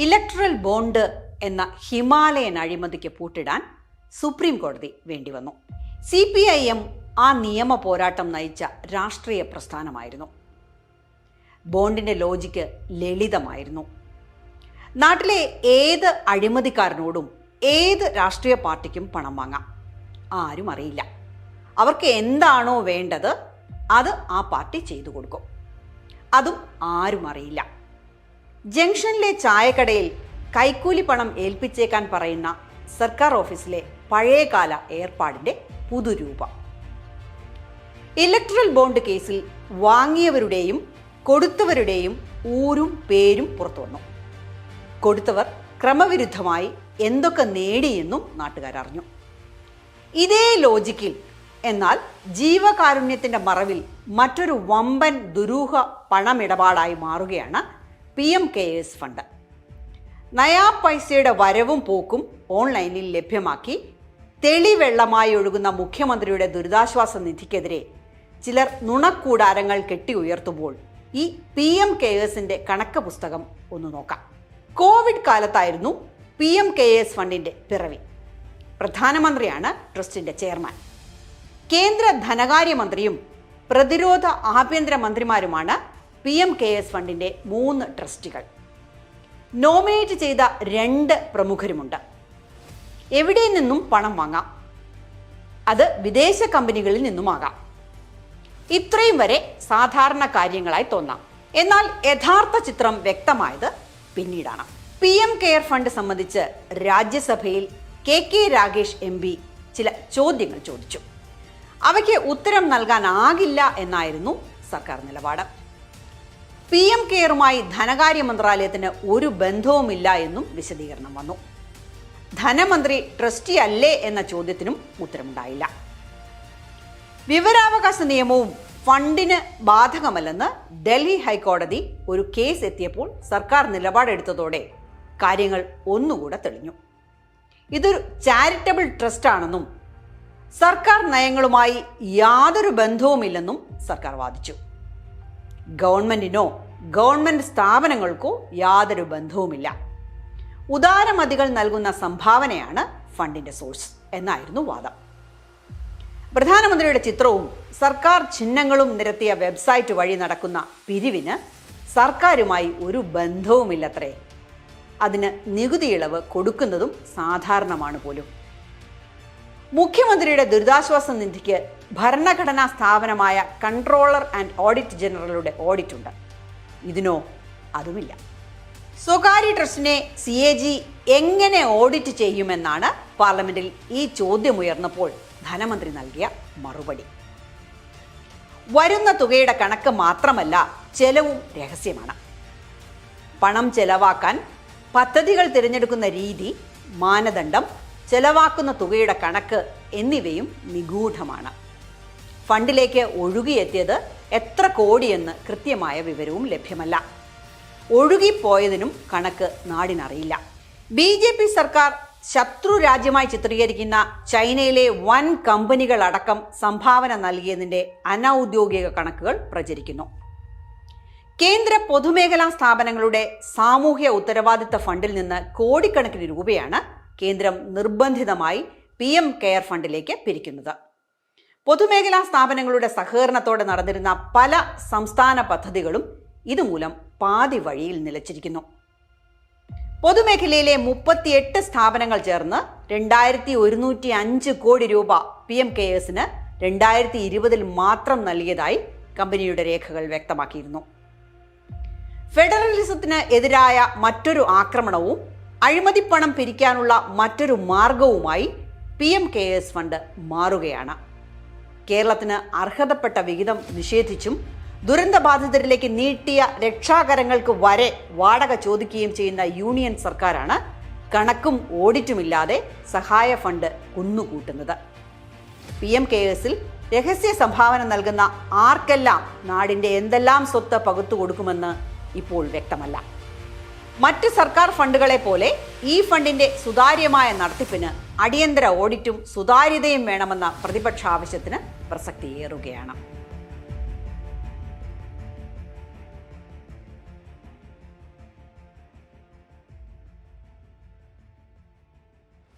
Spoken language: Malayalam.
ഇലക്ട്രൽ ബോണ്ട് എന്ന ഹിമാലയൻ അഴിമതിക്ക് പൂട്ടിടാൻ സുപ്രീം കോടതി വേണ്ടി വന്നു. സി പി ഐ എം ആ നിയമ പോരാട്ടം നയിച്ച രാഷ്ട്രീയ പ്രസ്ഥാനമായിരുന്നു. ബോണ്ടിന്റെ ലോജിക്ക് ലളിതമായിരുന്നു. നാട്ടിലെ ഏത് അഴിമതിക്കാരനോടും ഏത് രാഷ്ട്രീയ പാർട്ടിക്കും പണം വാങ്ങാം. ആരും അറിയില്ല. അവർക്ക് എന്താണോ വേണ്ടത് അത് ആ പാർട്ടി ചെയ്തു കൊടുക്കും. അതും ആരും അറിയില്ല. ജംഗ്ഷനിലെ ചായക്കടയിൽ കൈക്കൂലി പണം ഏൽപ്പിച്ചേക്കാൻ പറയുന്ന സർക്കാർ ഓഫീസിലെ പഴയകാല ഏർപ്പാടിന്റെ പുതുരൂപം. ഇലക്ട്രൽ ബോണ്ട് കേസിൽ വാങ്ങിയവരുടെയും കൊടുത്തവരുടെയും ഊരും പേരും പുറത്തു വന്നു. കൊടുത്തവർ ക്രമവിരുദ്ധമായി എന്തൊക്കെ നേടിയെന്നും നാട്ടുകാർ അറിഞ്ഞു. ഇതേ ലോജിക്കിൽ എന്നാൽ ജീവകാരുണ്യത്തിന്റെ മറവിൽ മറ്റൊരു വമ്പൻ ദുരൂഹ പണമിടപാടായി മാറുകയാണ് P M K S fund. നയാ പൈസയുടെ വരവും പോക്കും ഓൺലൈനിൽ ലഭ്യമാക്കി. തെളിവെള്ളമായി ഒഴുകുന്ന മുഖ്യമന്ത്രിയുടെ ദുരിതാശ്വാസ നിധിക്കെതിരെ ചിലർ നുണക്കൂടാരങ്ങൾ കെട്ടി ഉയർത്തുമ്പോൾ ഈ പി എം കെ എസിന്റെ കണക്ക് പുസ്തകം ഒന്ന് നോക്കാം. കോവിഡ് കാലത്തായിരുന്നു പി എം കെ എസ് ഫണ്ടിന്റെ പിറവി. പ്രധാനമന്ത്രിയാണ് ട്രസ്റ്റിന്റെ ചെയർമാൻ. കേന്ദ്ര ധനകാര്യമന്ത്രിയും പ്രതിരോധ ആഭ്യന്തര മന്ത്രിമാരുമാണ് പി എം കെ എസ് ഫണ്ടിന്റെ മൂന്ന് ട്രസ്റ്റുകൾ. നോമിനേറ്റ് ചെയ്ത രണ്ട് പ്രമുഖരുമുണ്ട്. എവിടെ നിന്നും പണം വാങ്ങാം? അത് വിദേശ കമ്പനികളിൽ നിന്നുമാകാം ഇത്രയും വരെ സാധാരണ കാര്യങ്ങളായി തോന്നാം. എന്നാൽ യഥാർത്ഥ ചിത്രം വ്യക്തമായത് പിന്നീടാണ്. പി എം കെയർ ഫണ്ട് സംബന്ധിച്ച് രാജ്യസഭയിൽ K K Ragesh M P ചില ചോദ്യങ്ങൾ ചോദിച്ചു. അവയ്ക്ക് ഉത്തരം നൽകാനാകില്ല എന്നായിരുന്നു സർക്കാർ നിലപാട്. പി എം കെയറുമായി ധനകാര്യ മന്ത്രാലയത്തിന് ഒരു ബന്ധവുമില്ല എന്നും വിശദീകരണം വന്നു. ധനമന്ത്രി ട്രസ്റ്റി അല്ലേ എന്ന ചോദ്യത്തിനും ഉത്തരമുണ്ടായില്ല. വിവരാവകാശ നിയമവും ഫണ്ടിന് ബാധകമല്ലെന്ന് ഡൽഹി ഹൈക്കോടതി ഒരു കേസ് എത്തിയപ്പോൾ സർക്കാർ നിലപാടെടുത്തതോടെ കാര്യങ്ങൾ ഒന്നുകൂടെ തെളിഞ്ഞു. ഇതൊരു ചാരിറ്റബിൾ ട്രസ്റ്റാണെന്നും സർക്കാർ നയങ്ങളുമായി യാതൊരു ബന്ധവുമില്ലെന്നും സർക്കാർ വാദിച്ചു. ഗവൺമെന്റിനോ ഗവൺമെന്റ് സ്ഥാപനങ്ങൾക്കോ യാതൊരു ബന്ധവുമില്ല. ഉദാരമതികൾ നൽകുന്ന സംഭാവനയാണ് ഫണ്ടിന്റെ സോഴ്സ് എന്നായിരുന്നു വാദം. പ്രധാനമന്ത്രിയുടെ ചിത്രവും സർക്കാർ ചിഹ്നങ്ങളും നിരത്തിയ വെബ്സൈറ്റ് വഴി നടക്കുന്ന പിരിവിന് സർക്കാരുമായി ഒരു ബന്ധവുമില്ലത്രേ. അതിന് നികുതി ഇളവ് കൊടുക്കുന്നതും സാധാരണമാണ് പോലും. മുഖ്യമന്ത്രിയുടെ ദുരിതാശ്വാസ നിധിക്ക് ഭരണഘടനാ സ്ഥാപനമായ കൺട്രോളർ ആൻഡ് ഓഡിറ്റ് ജനറലുടെ ഓഡിറ്റ് ഉണ്ട് ഇതിനോ അതുമില്ല. സ്വകാര്യ ട്രസ്റ്റിനെ സി എ ജി എങ്ങനെ ഓഡിറ്റ് ചെയ്യുമെന്നാണ് പാർലമെന്റിൽ ഈ ചോദ്യമുയർന്നപ്പോൾ ധനമന്ത്രി നൽകിയ മറുപടി. വരുന്ന തുകയുടെ കണക്ക് മാത്രമല്ല ചെലവും രഹസ്യമാണ്. പണം ചെലവാക്കാൻ പദ്ധതികൾ തിരഞ്ഞെടുക്കുന്ന രീതി മാനദണ്ഡം ചെലവാക്കുന്ന തുകയുടെ കണക്ക് എന്നിവയും നിഗൂഢമാണ്. ഫണ്ടിലേക്ക് ഒഴുകിയെത്തിയത് എത്ര കോടിയെന്ന് കൃത്യമായ വിവരവും ലഭ്യമല്ല. ഒഴുകിപ്പോയതിനും കണക്ക് നാടിനറിയില്ല. ബി ജെ പി സർക്കാർ ശത്രു രാജ്യമായി ചിത്രീകരിക്കുന്ന ചൈനയിലെ വൻ കമ്പനികളടക്കം സംഭാവന നൽകിയതിന്റെ അനൗദ്യോഗിക കണക്കുകൾ പ്രചരിക്കുന്നു. കേന്ദ്ര പൊതുമേഖലാ സ്ഥാപനങ്ങളുടെ സാമൂഹ്യ ഉത്തരവാദിത്ത ഫണ്ടിൽ നിന്ന് കോടിക്കണക്കിന് രൂപയാണ് കേന്ദ്രം നിർബന്ധിതമായി പി എം കെയർ ഫണ്ടിലേക്ക് പിരിക്കുന്നത്. പൊതുമേഖലാ സ്ഥാപനങ്ങളുടെ സഹകരണത്തോടെ നടന്നിരുന്ന പല സംസ്ഥാന പദ്ധതികളും ഇതുമൂലം പാതി വഴിയിൽ നിലച്ചിരിക്കുന്നു. പൊതുമേഖലയിലെ മുപ്പത്തിയെട്ട് സ്ഥാപനങ്ങൾ ചേർന്ന് രണ്ടായിരത്തി ഒരുന്നൂറ്റി അഞ്ച് കോടി രൂപ പി എം കെ എസിന് രണ്ടായിരത്തി ഇരുപതിൽ മാത്രം നൽകിയതായി കമ്പനിയുടെ രേഖകൾ വ്യക്തമാക്കിയിരുന്നു. ഫെഡറലിസത്തിന് എതിരായ മറ്റൊരു ആക്രമണവും അഴിമതിപ്പണം പിരിക്കാനുള്ള മറ്റൊരു മാർഗവുമായി P M K S fund മാറുകയാണ്. കേരളത്തിന് അർഹതപ്പെട്ട വിഹിതം നിഷേധിച്ചും ദുരന്തബാധിതരിലേക്ക് നീട്ടിയ രക്ഷാകരങ്ങൾക്ക് വരെ വാടക ചോദിക്കുകയും ചെയ്യുന്ന യൂണിയൻ സർക്കാരാണ് കണക്കും ഓഡിറ്റുമില്ലാതെ സഹായ ഫണ്ട് കുന്നുകൂട്ടുന്നത്. പി എം കെ എസിൽ രഹസ്യ സംഭാവന നൽകുന്ന ആർക്കെല്ലാം നാടിന്റെ എന്തെല്ലാം സ്വത്ത് പകുത്തു കൊടുക്കുമെന്ന് ഇപ്പോൾ വ്യക്തമല്ല. മറ്റ് സർക്കാർ ഫണ്ടുകളെ പോലെ ഈ ഫണ്ടിന്റെ സുതാര്യമായ നടത്തിപ്പിന് അടിയന്തര ഓഡിറ്റും സുതാര്യതയും വേണമെന്ന പ്രതിപക്ഷ ആവശ്യത്തിന് പ്രസക്തിയേറുകയാണ്